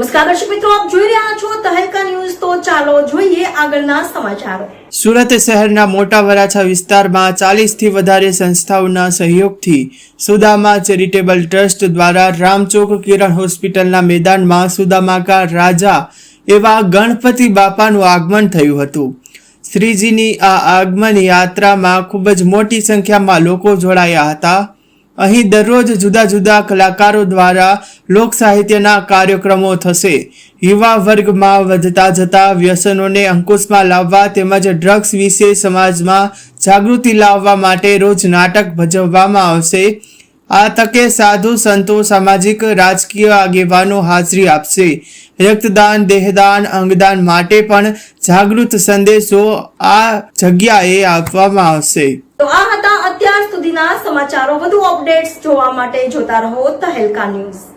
નમસ્કાર દર્શક મિત્રો, આપ જોઈ રહ્યા છો તહેલકા ન્યૂઝ. તો ચાલો જોઈએ આગળના સમાચારો. સુરત શહેરના મોટા વરાછા વિસ્તારમાં ચાલીસથી વધારે સંસ્થાઓના સહયોગથી સુદામા ચેરિટેબલ ટ્રસ્ટ દ્વારા રામચોક કિરણ હોસ્પિટલના મેદાનમાં સુદામાકા રાજા એવા ગણપતિ બાપાનું આગમન થયું હતું. શ્રીજીની આ આગમન યાત્રામાં ખૂબ જ મોટી સંખ્યામાં લોકો જોડાયા હતા. અહીં દરરોજ જુદા જુદા કલાકારો દ્વારા લોક સાહિત્યના કાર્યક્રમો થશે. યુવા વર્ગમાં વધતા જતા વ્યસનોને અંકુશમાં લાવવા તેમજ ડ્રગ્સ વિશે સમાજમાં જાગૃતિ લાવવા માટે રોજ નાટક ભજવવામાં આવશે. આ તકે સાધુ સંતો સામાજિક રાજકીય આગેવાનો હાજરી આપશે. રક્તદાન, દેહદાન, અંગદાન માટે પણ જાગૃત સંદેશો આ જગ્યાએ આપવામાં આવશે. તો આ હતા અત્યાર સુધીના સમાચારો. વધુ અપડેટ્સ જોવા માટે જોતા રહો તહેલકા ન્યૂઝ.